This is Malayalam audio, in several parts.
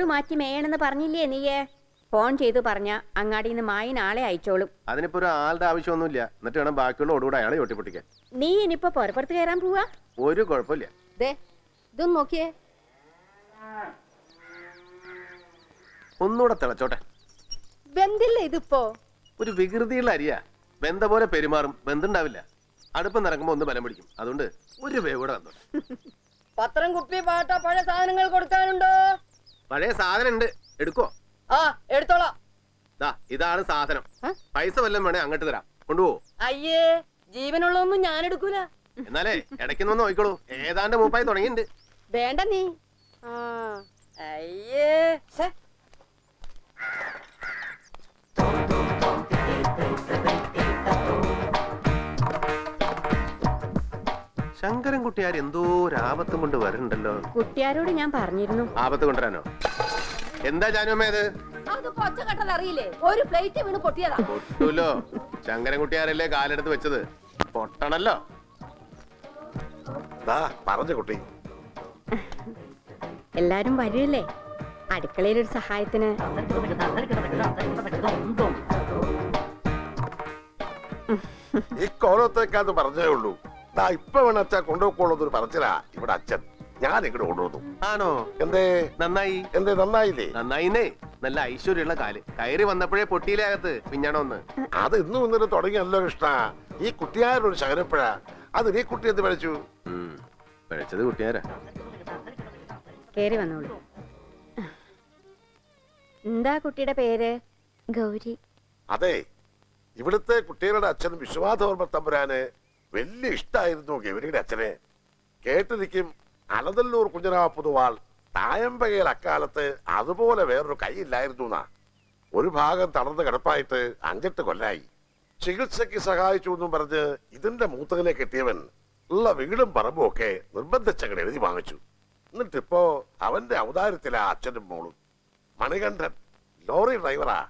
ഓട് മാറ്റി മേയണെന്ന് പറഞ്ഞില്ലേ നീയേ? ഫോൺ ചെയ്ത് പറഞ്ഞ അങ്ങാടി മായി നാളെ അയച്ചോളും. അതിനിപ്പോ ഒരു ആളുടെ ആവശ്യമൊന്നുമില്ല. എന്നിട്ട് വേണം ബാക്കിയുള്ള ഓടുകൂടെ അയാളെ ഓട്ടിപ്പൊട്ടിക്ക നീ ഇനിയിപ്പോ പുറപ്പുറത്ത് കയറാൻ പോവാ? ഒരു കുഴപ്പമില്ല. ദേ ഇതൊന്ന് നോക്കിയേ. ഒന്നുകൂടെ തിളച്ചോട്ടെ. വെന്തില്ല ഇതിപ്പോ? ഒരു വികൃതിയുള്ള അരിയാ. വെന്ത പോലെ പെരുമാറും. വെന്തുണ്ടാവില്ല. അടുപ്പം നിറങ്ങുമ്പോ ഒന്ന് ബലം പിടിക്കും. അതുകൊണ്ട് ഒരു വേവ് കൂടെ വന്നു പത്രം കുപ്പി പാട്ട പഴയ സാധനങ്ങൾ കൊടുക്കാനുണ്ടോ? പഴയ സാധനം ഉണ്ട് എടുക്കോ? ആ എടുത്തോളാം. ദാ ഇതാണ് സാധനം. പൈസ വല്ലതും വേണേ അങ്ങോട്ട് തരാം. കൊണ്ടുപോകും അയ്യേ ജീവനുള്ളതൊന്നും ഞാൻ എടുക്കൂല എന്നാലേ ഇടയ്ക്കൊന്ന് നോക്കിക്കോളൂ. ഏതാണ്ട് മൂപ്പായി തുടങ്ങിയിട്ടുണ്ട് വേണ്ട നീ. ആ അയ്യേ. ശങ്കരൻ കുട്ടിയാർ എന്തോ ഒരു ആപത്തും കൊണ്ട് വരുന്നുണ്ടല്ലോ കുട്ടിയാരോട് ഞാൻ പറഞ്ഞിരുന്നു. ആപത്ത് കൊണ്ടുവരാനോ? എന്താ ജാനുമ്മ ഇത് അത് കൊച്ചക്കട്ടൽ അറിയില്ലേ? ഒരു പ്ലേറ്റ് വീണ് പൊട്ടിയതാ. പൊട്ടൂലോ? ശങ്കരൻ കുട്ടിയാരല്ലേ കാലെടുത്ത് വെച്ചത്? പൊട്ടണല്ലോ. പറഞ്ഞു പറഞ്ഞ കുട്ടി. എല്ലാരും വരില്ലേ അടുക്കളയിൽ ഒരു സഹായത്തിന്. ഈ കോലത്തേക്കാന്ന് പറഞ്ഞേ ഉള്ളൂ. ഇപ്പൊ വേണം അച്ഛാ കൊണ്ടുപോക്കോളൂന്നൊരു പറച്ചിലാ. ഇവിടെ അച്ഛൻ. ഞാൻ ഇങ്ങോട്ട് കൊണ്ടുവന്നു. ആണോ? എന്തേ? നന്നായി. എന്തേ നന്നായില്ലേ? നന്നായിന്നേ. നല്ല ഐശ്വര്യമുള്ള കാൽ. കയറി വന്നപ്പോഴേ പൊട്ടിയിലെ അകത്ത്? പിഞ്ഞാണോ ഒന്ന്? അത് ഇന്നും ഇന്നലെ തുടങ്ങിയല്ലോ കൃഷ്ണ. ഈ കുട്ടിയാരൊരു ശകരപ്പഴ അത് നീ കുട്ടി എന്ത് പഠിച്ചു ഉം. പിഴച്ചത് കുട്ടിയാരാ? കേറി വന്നോളൂ. എന്താ കുട്ടിയുടെ പേര്? ഗൗരി. അതെ. ഇവിടുത്തെ കുട്ടികളുടെ അച്ഛൻ വിശ്വനാഥവർമ്മ തമ്പുരാന് വലിയ ഇഷ്ടായിരുന്നു ഗൗരിയുടെ അച്ഛനെ. കേട്ടിരിക്കും അലതല്ലൂർ കുഞ്ഞനാ പൊതുവാൾ തായമ്പകയിൽ അക്കാലത്ത് അതുപോലെ വേറൊരു കൈയില്ലായിരുന്നു എന്നാ ഒരു ഭാഗം തളർന്ന് കിടപ്പായിട്ട് അഞ്ചെട്ട് കൊല്ലായി. ചികിത്സയ്ക്ക് സഹായിച്ചു എന്നും പറഞ്ഞ് ഇതിന്റെ മൂത്തകനെ കെട്ടിയവൻ ഉള്ള വീടും പറമ്പും ഒക്കെ നിർബന്ധിച്ചങ്ങട് എഴുതി വാങ്ങിച്ചു. എന്നിട്ടിപ്പോ അവന്റെ ഔദാര്യത്തിലാ അച്ഛനും മോളും. മണികണ്ഠൻ ലോറി ഡ്രൈവറാ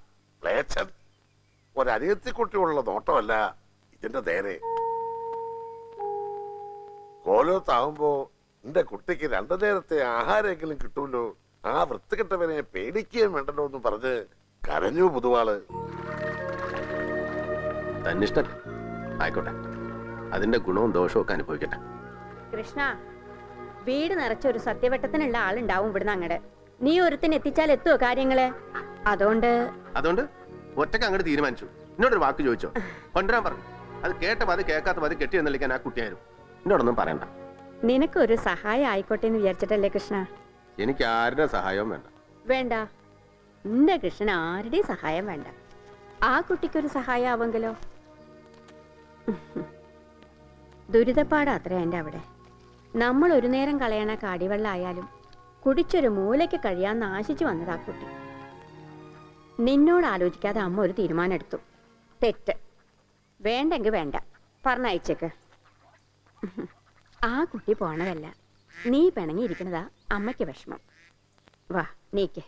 ഒരനിയത്തിക്കുട്ടിയുള്ള നോട്ടമല്ല ഇതിന്റെ നേരെ. കോലത്താവുമ്പോ എന്റെ കുട്ടിക്ക് രണ്ടു നേരത്തെ ആഹാരമെങ്കിലും കിട്ടുമല്ലോ ആ വൃത്തികെട്ടവനെ പേടിക്കുകയും വേണ്ടല്ലോ എന്ന് പറഞ്ഞ് കരഞ്ഞു പുതുവാൾ. തന്നിഷ്ട. ആയിക്കോട്ടെ. അതിന്റെ ഗുണവും ദോഷവും ഒക്കെ അനുഭവിക്കട്ടെ. കൃഷ്ണ വീട് നിറച്ച ഒരു സത്യവട്ടത്തിനുള്ള ആളുണ്ടാവും ഇവിടുന്ന് അങ്ങടെ. നീ ഒരുത്തിന് എത്തിച്ചാൽ എത്തുവോ കാര്യങ്ങൾ? അതുകൊണ്ട് അതുകൊണ്ട് ഒറ്റയ്ക്ക് അങ്ങോട്ട് തീരുമാനിച്ചു. എന്നോടൊരു വാക്ക് ചോദിച്ചോ? കൊണ്ടുവരാൻ പറഞ്ഞു. അത് കേട്ട മതി കേൾക്കാത്ത മതി കെട്ടി എന്നുള്ളിക്കാൻ ആ കുട്ടിയായിരുന്നു. എന്നോടൊന്നും പറയണ്ട. നിനക്കൊരു സഹായം ആയിക്കോട്ടെ എന്ന് വിചാരിച്ചിട്ടല്ലേ കൃഷ്ണ? എനിക്ക് ആരുടെ സഹായവും വേണ്ട. വേണ്ട. നിന്റെ കൃഷ്ണൻ ആരുടെയും സഹായം വേണ്ട. ആ കുട്ടിക്കൊരു സഹായം ആവെങ്കിലോ ദുരിതപ്പാട് അത്ര എന്റെ അവിടെ. നമ്മൾ ഒരു നേരം കളയണ കാടിവെള്ളമായാലും കുടിച്ചൊരു മൂലയ്ക്ക് കഴിയാൻ ആശിച്ചു വന്നത് ആ കുട്ടി. നിന്നോട് ആലോചിക്കാതെ അമ്മ ഒരു തീരുമാനം എടുത്തു തെറ്റ്. വേണ്ടെങ്കിൽ വേണ്ട. പറഞ്ഞയച്ചേക്ക്. ആ കുട്ടി പോണതല്ല. നീ പിണങ്ങിയിരിക്കുന്നതാ അമ്മയ്ക്ക് വിഷമം. വാ നീക്കേ.